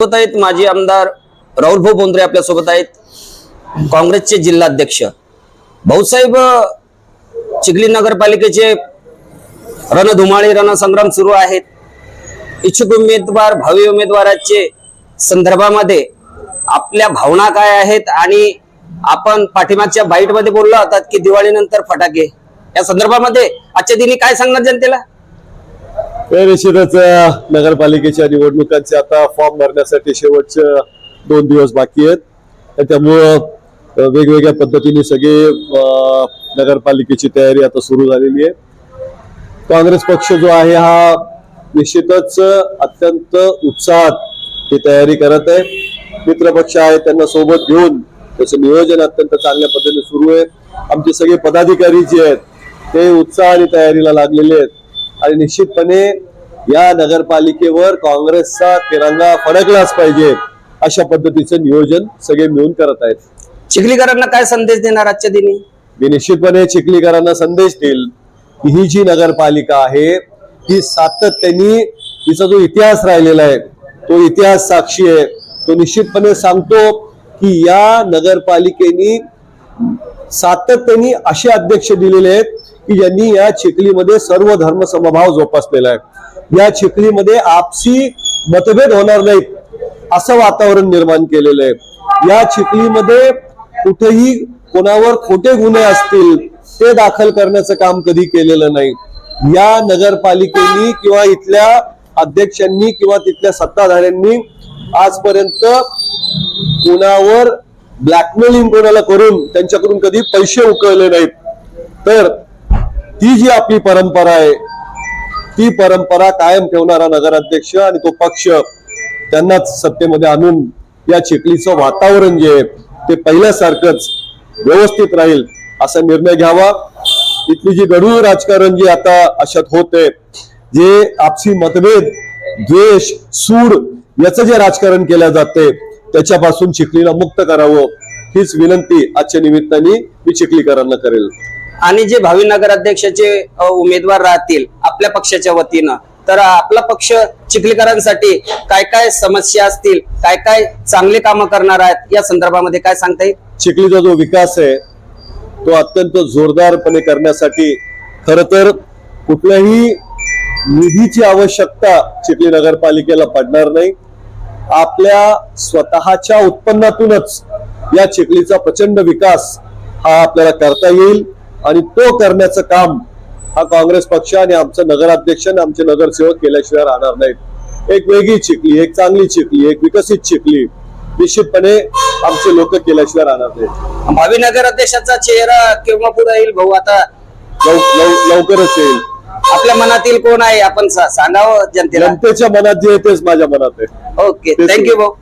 सोबत आहेत माजी आमदार राहुल भाऊ बोंद्रे आपल्यासोबत आहेत. काँग्रेसचे जिल्हाध्यक्ष. भाऊसाहेब चिखली नगरपालिकेचे रणधुमाळी रणसंग्राम सुरू आहेत. इच्छुक उमेदवार भावी उमेदवाराचे संदर्भामध्ये आपल्या भावना काय आहेत आणि आपण पाठीमागच्या बाईटमध्ये बोललो होतात की दिवाळीनंतर फटाके. या संदर्भामध्ये आजच्या दिनी काय सांगणार जनतेला? हे निश्चितच नगरपालिकेच्या निवडणुकांचे आता फॉर्म भरण्यासाठी शेवटचे दोन दिवस बाकी आहेत. त्यामुळं वेगवेगळ्या पद्धतीने सगळे नगरपालिकेची तयारी आता सुरू झालेली आहे. काँग्रेस पक्ष जो आहे हा निश्चितच अत्यंत उत्साहात ही तयारी करत आहे. मित्र पक्ष आहे त्यांना सोबत घेऊन त्याचं नियोजन अत्यंत चांगल्या पद्धतीने सुरू आहे. आमचे सगळे पदाधिकारी जे आहेत ते उत्साह आणि तयारीला लागलेले आहेत. आणि निश्चितपणे या नगरपालिकेवर काँग्रेसचा तिरंगा फडकलाच पाहिजे अशा पद्धतीचं नियोजन सगळे मिळून करत आहेत. चिखलीकरांना काय संदेश देणार आजच्या दिनी? मी निश्चितपणे चिखलीकरांना संदेश देईल की ही जी नगरपालिका आहे ही सातत्याने तिचा जो इतिहास राहिलेला आहे तो इतिहास साक्षी आहे. तो निश्चितपणे सांगतो की या नगरपालिकेनी सातत्याने असे अध्यक्ष दिलेले आहेत की ज्यांनी या चिखलीमध्ये सर्व धर्म समभाव जोपासलेला आहे. या चिखलीमध्ये आपसी मतभेद होणार नाहीत असं वातावरण निर्माण केलेलं आहे. या चिखलीमध्ये कुठेही कोणावर खोटे गुन्हे असतील ते दाखल करण्याचं काम कधी केलेलं नाही. या नगरपालिकेनी किंवा इथल्या अध्यक्षांनी किंवा तिथल्या सत्ताधाऱ्यांनी आजपर्यंत कोणावर ब्लॅकमेलिंग कोणाला करून त्यांच्याकडून कधी पैसे उकळले नाहीत. तर ती जी आपली परंपरा आहे ती परंपरा कायम ठेवणारा नगराध्यक्ष आणि तो पक्ष त्यांनाच सत्तेमध्ये आणून या चिखलीचं वातावरण जे आहे ते पहिल्यासारखंच व्यवस्थित राहील असा निर्णय घ्यावा. इथली जी गढूळ राजकारण जे आता अशात होते जे आपसी मतभेद द्वेष सूड याचं जे राजकारण केलं जाते त्याच्यापासून चिखलीला मुक्त करावं हीच विनंती आजच्या निमित्ताने मी चिखलीकरांना करेल. आणि जे भावी नगराध्यक्षाचे अ, उमेदवार राहतील आपल्या पक्षाच्या वतीनं तर आपला पक्ष चिखलीकरांसाठी काय काय समस्या असतील काय काय चांगले कामं करणार आहेत या संदर्भामध्ये काय सांगता येईल? चिखलीचा जो विकास आहे तो अत्यंत जोरदारपणे करण्यासाठी खर तर कुठल्याही निधीची आवश्यकता चिखली नगरपालिकेला पडणार नाही. आपल्या स्वतःच्या उत्पन्नातूनच या चिखलीचा प्रचंड विकास हा आपल्याला करता येईल. आणि तो करण्याचं काम हा काँग्रेस पक्ष आणि आमचं नगराध्यक्ष आणि आमचे नगरसेवक केल्याशिवाय राहणार नाहीत. एक वेगळी चिखली एक चांगली चिखली एक विकसित चिखली निश्चितपणे आमचे लोक केल्याशिवाय राहणार नाहीत. भावी नगराध्यक्षाचा चेहरा केव्हा पुढे येईल भाऊ? आता लव, लव, लवकरच येईल. आपल्या मनातील कोण आहे? आपण सा- सांगावं जनतेला? जनतेच्या मनात जे आहे तेच माझ्या मनात आहे. ओके थँक्यू भाऊ.